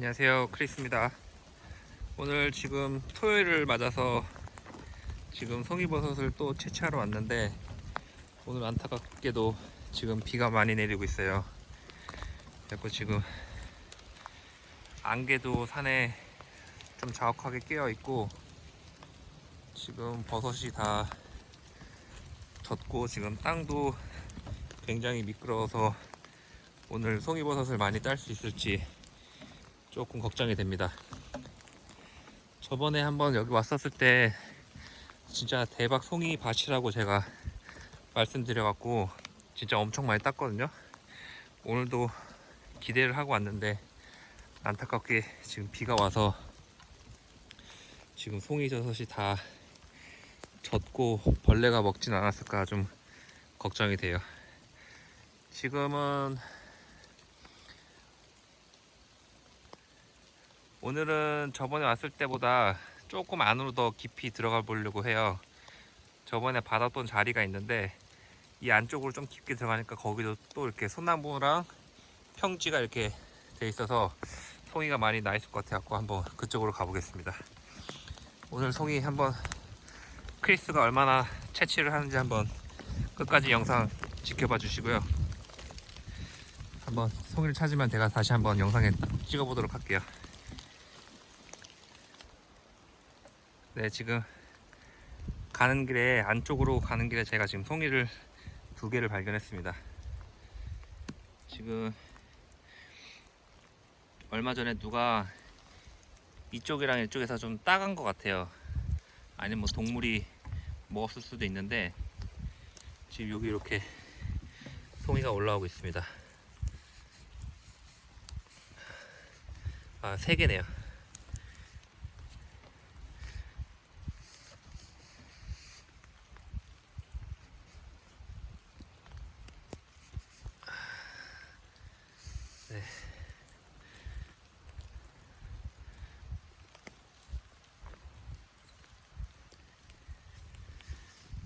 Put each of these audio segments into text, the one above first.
안녕하세요. 크리스입니다. 오늘 지금 토요일을 맞아서 지금 송이버섯을 또 채취하러 왔는데 오늘 안타깝게도 지금 비가 많이 내리고 있어요. 그래서 지금 안개도 산에 좀 자욱하게 끼어 있고 지금 버섯이 다 젖고 지금 땅도 굉장히 미끄러워서 오늘 송이버섯을 많이 딸 수 있을지 조금 걱정이 됩니다. 저번에 한번 여기 왔었을 때 진짜 대박 송이 밭이라고 제가 말씀드려갖고 진짜 엄청 많이 땄거든요. 오늘도 기대를 하고 왔는데 안타깝게 지금 비가 와서 지금 송이 젖ot이 다 젖고 벌레가 먹진 않았을까 좀 걱정이 돼요. 지금은 오늘은 저번에 왔을 때보다 조금 안으로 더 깊이 들어가 보려고 해요. 저번에 받았던 자리가 있는데 이 안쪽으로 좀 깊게 들어가니까 거기도 또 이렇게 소나무랑 평지가 이렇게 돼 있어서 송이가 많이 나 있을 것 같아 갖고 한번 그쪽으로 가보겠습니다. 오늘 송이 한번 크리스가 얼마나 채취를 하는지 한번 끝까지 영상 지켜봐 주시고요. 한번 송이를 찾으면 제가 다시 한번 영상에 찍어보도록 할게요. 네, 지금 가는 길에 안쪽으로 가는 길에 제가 지금 송이를 두 개를 발견했습니다. 지금 얼마 전에 누가 이쪽이랑 이쪽에서 좀 따간 것 같아요. 아니면 뭐 동물이 먹었을 수도 있는데 지금 여기 이렇게 송이가 올라오고 있습니다. 아, 세 개네요.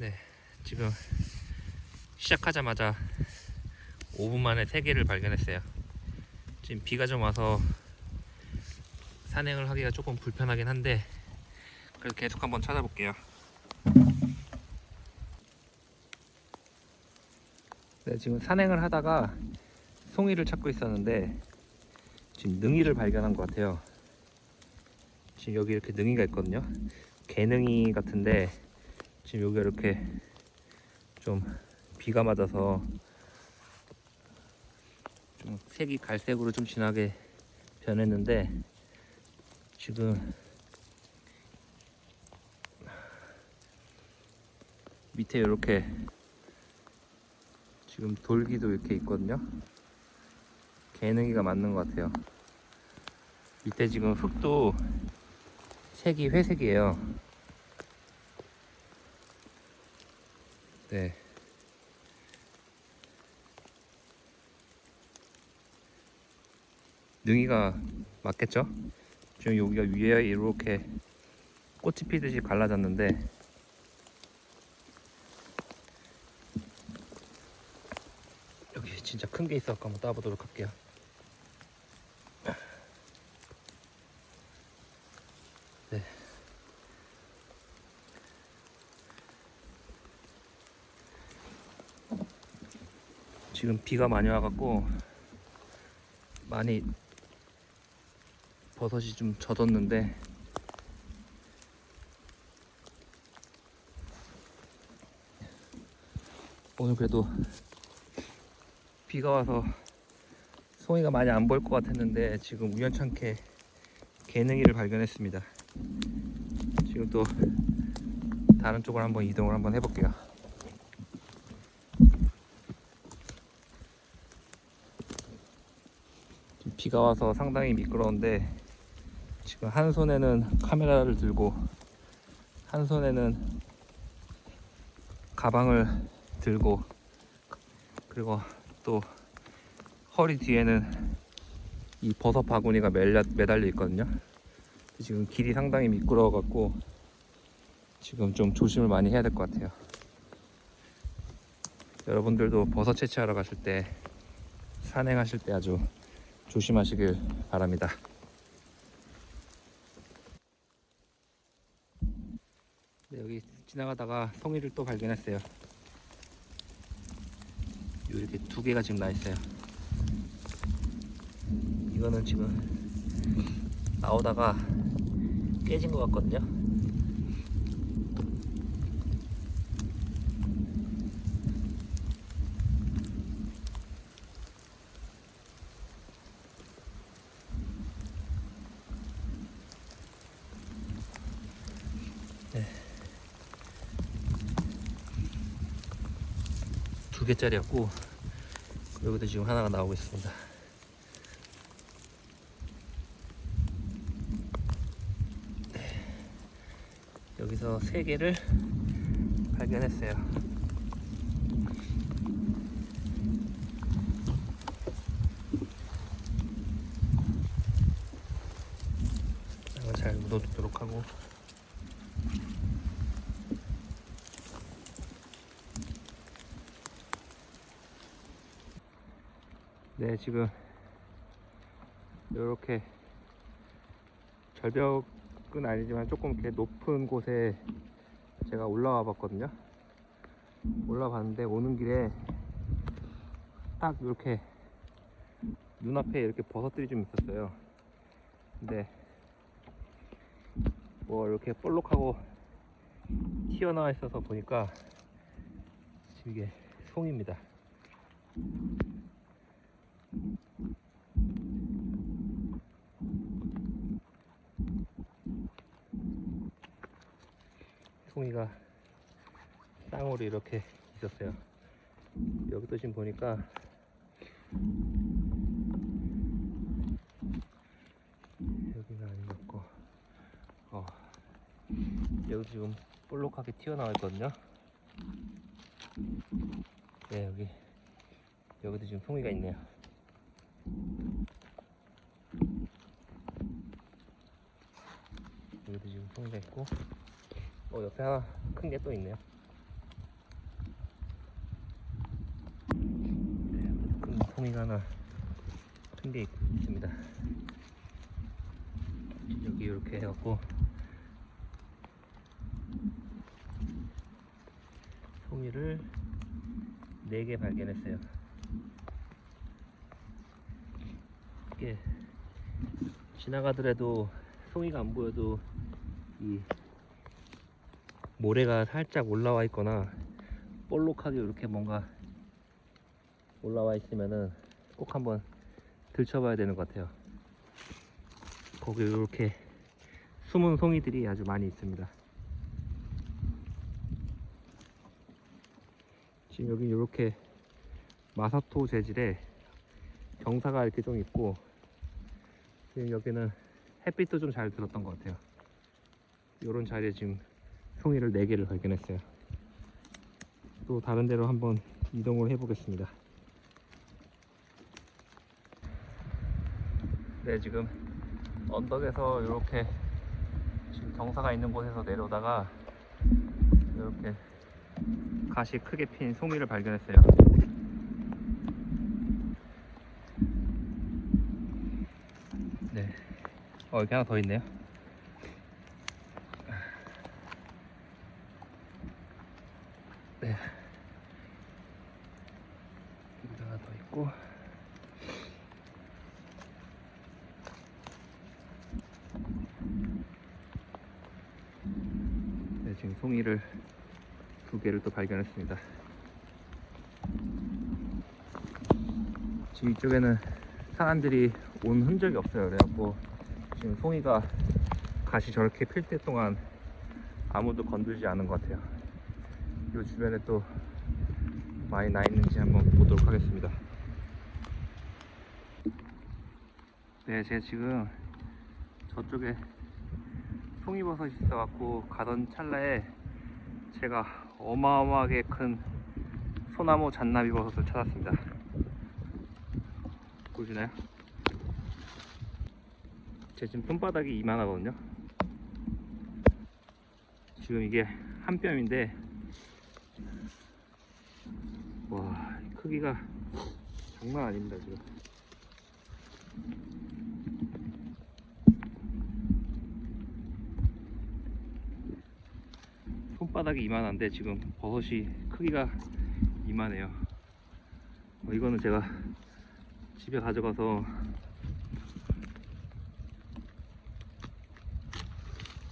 네, 지금 시작하자마자 5분 만에 3개를 발견했어요. 지금 비가 좀 와서 산행을 하기가 조금 불편하긴 한데 그래도 계속 한번 찾아볼게요. 네, 지금 산행을 하다가 송이를 찾고 있었는데 지금 능이를 발견한 것 같아요. 지금 여기 이렇게 능이가 있거든요. 개능이 같은데 지금 여기 이렇게 좀 비가 맞아서 좀 색이 갈색으로 좀 진하게 변했는데 지금 밑에 이렇게 지금 돌기도 이렇게 있거든요. 개능이가 맞는 것 같아요. 밑에 지금 흙도 색이 회색이에요. 네. 능이가 맞겠죠? 지금 여기가 위에 이렇게 꽃이 피듯이 갈라졌는데 여기 진짜 큰 게 있어 한번 따보도록 할게요. 지금 비가 많이 와갖고 많이 버섯이 좀 젖었는데 오늘 그래도 비가 와서 송이가 많이 안 보일 것 같았는데 지금 우연찮게 개능이를 발견했습니다. 지금 또 다른 쪽으로 한번 이동을 한번 해볼게요. 지금 비가 와서 상당히 미끄러운데 지금 한 손에는 카메라를 들고 한 손에는 가방을 들고 그리고 또 허리 뒤에는 이 버섯 바구니가 매달려, 있거든요. 지금 길이 상당히 미끄러워 갖고 지금 좀 조심을 많이 해야 될 것 같아요. 여러분들도 버섯 채취하러 가실 때 산행하실 때 아주 조심하시길 바랍니다. 네, 여기 지나가다가 송이를 또 발견했어요. 이렇게 두 개가 지금 나 있어요. 이거는 지금 나오다가 깨진 것 같거든요. 두 개짜리였고 여기도 지금 하나가 나오고 있습니다. 네. 여기서 세 개를 발견했어요. 잘 묻어두도록 하고 네 지금 이렇게 절벽은 아니지만 조금 이렇게 높은 곳에 제가 올라와 봤거든요. 올라와 봤는데 오는 길에 딱 이렇게 눈앞에 이렇게 버섯들이 좀 있었어요. 근데 뭐 이렇게 볼록하고 튀어나와 있어서 보니까 지금 이게 송입니다 송이가 쌍으로 이렇게 있었어요. 여기도 지금 보니까 여기가 아닌 것 같고, 어, 여기 지금 볼록하게 튀어나와 있거든요. 네, 여기, 여기도 지금 송이가 있네요. 여기도 지금 송이가 있고, 어, 옆에 하나 큰 게 또 있네요. 네, 큰 송이가 하나 큰 게 있습니다. 여기 이렇게 해갖고 송이를 4개 발견했어요. 이게 지나가더라도 송이가 안 보여도 이 모래가 살짝 올라와 있거나 볼록하게 이렇게 뭔가 올라와 있으면은 꼭 한번 들춰봐야 되는 것 같아요. 거기 이렇게 숨은 송이들이 아주 많이 있습니다. 지금 여기 이렇게 마사토 재질의 경사가 이렇게 좀 있고 지금 여기는 햇빛도 좀 잘 들었던 것 같아요. 이런 자리에 지금 송이를 4개를 발견했어요. 또 다른 데로 한번 이동을 해 보겠습니다. 네, 지금 언덕에서 이렇게 지금 경사가 있는 곳에서 내려오다가 이렇게 가시 크게 핀 송이를 발견했어요. 네. 어, 여기 하나 더 있네요. 네. 여기도 하나 더 있고. 네, 지금 송이를 두 개를 또 발견했습니다. 지금 이쪽에는 사람들이 온 흔적이 없어요. 그래갖고 지금 송이가 가시 저렇게 필 때 동안 아무도 건들지 않은 것 같아요. 이 주변에 또 많이 나 있는지 한번 보도록 하겠습니다. 네, 제가 지금 저쪽에 송이버섯이 있어갖고 가던 찰나에 제가 어마어마하게 큰 소나무 잔나비 버섯을 찾았습니다. 보시나요? 제 지금 손바닥이 이만하거든요. 지금 이게 한 뼘인데 와 크기가 장난 아닙니다 지금. 손바닥이 이만한데 지금 버섯이 크기가 이만해요. 어, 이거는 제가 집에 가져가서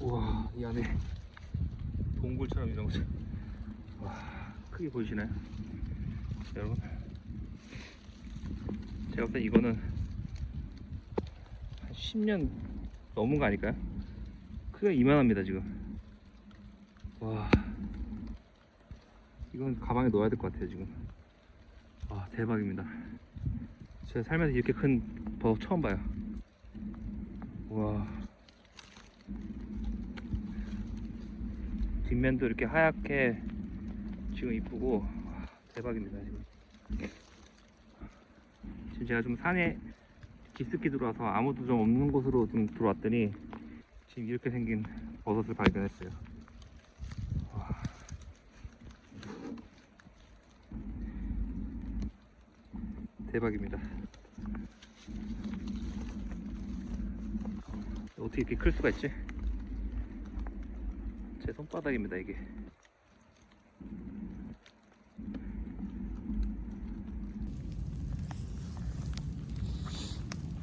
우와 이 안에 동굴처럼 이런 거죠. 와 크게 보이시나요? 여러분 제가 볼 때 이거는 한 10년 넘은 거 아닐까요? 크기가 이만합니다 지금 와. 이건 가방에 넣어야 될 것 같아요 지금. 와 대박입니다. 제가 살면서 이렇게 큰 버섯 처음 봐요. 와. 뒷면도 이렇게 하얗게 지금 이쁘고 와, 대박입니다 지금. 지금 제가 좀 산에 깊숙이 들어와서 아무도 좀 없는 곳으로 좀 들어왔더니 지금 이렇게 생긴 버섯을 발견했어요 와. 대박입니다. 어떻게 이렇게 클 수가 있지? 제 손바닥입니다 이게.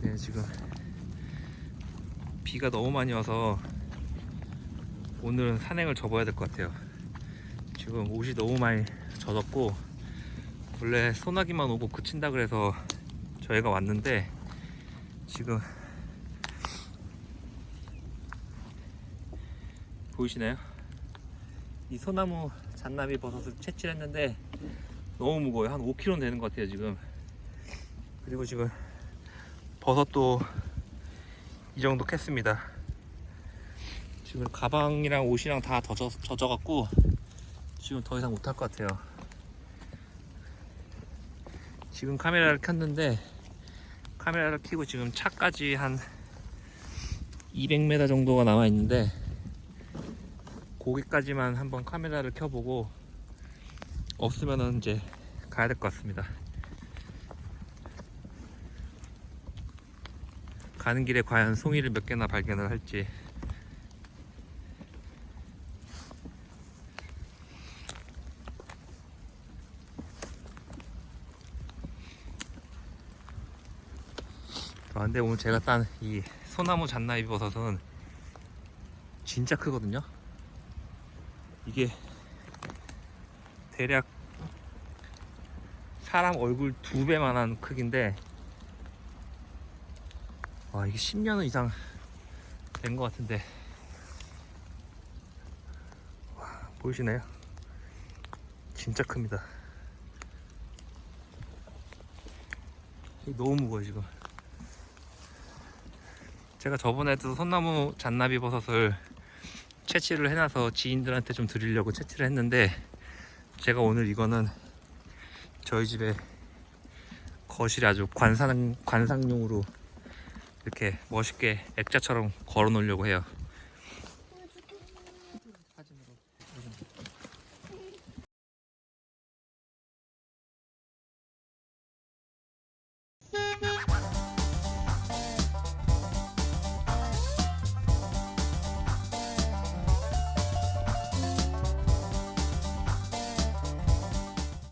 네 지금 비가 너무 많이 와서 오늘은 산행을 접어야 될 것 같아요. 지금 옷이 너무 많이 젖었고 원래 소나기만 오고 그친다 그래서 저희가 왔는데 지금 보이시나요? 이 소나무 잔나비 버섯을 채취를 했는데 너무 무거워요. 한 5kg 되는 것 같아요, 지금. 그리고 지금 버섯도 이 정도 캤습니다. 지금 가방이랑 옷이랑 다 젖어, 젖어갖고 지금 더 이상 못할 것 같아요. 지금 카메라를 켰는데 카메라를 켜고 지금 차까지 한 200m 정도가 남아 있는데 거기까지만 한번 카메라를 켜보고 없으면은 이제 가야 될 것 같습니다. 가는 길에 과연 송이를 몇 개나 발견을 할지 아, 근데 오늘 제가 딴 이 소나무 잔나비 버섯은 진짜 크거든요. 이게 대략 사람 얼굴 두 배만한 크기인데 와 이게 10년 이상 된 것 같은데 와, 보이시나요? 진짜 큽니다. 너무 무거워요 지금. 제가 저번에도 손나무 잔나비 버섯을 채취를 해놔서 지인들한테 좀 드리려고 채취를 했는데 제가 오늘 이거는 저희 집에 거실에 아주 관상 관상용으로 이렇게 멋있게 액자처럼 걸어 놓으려고 해요.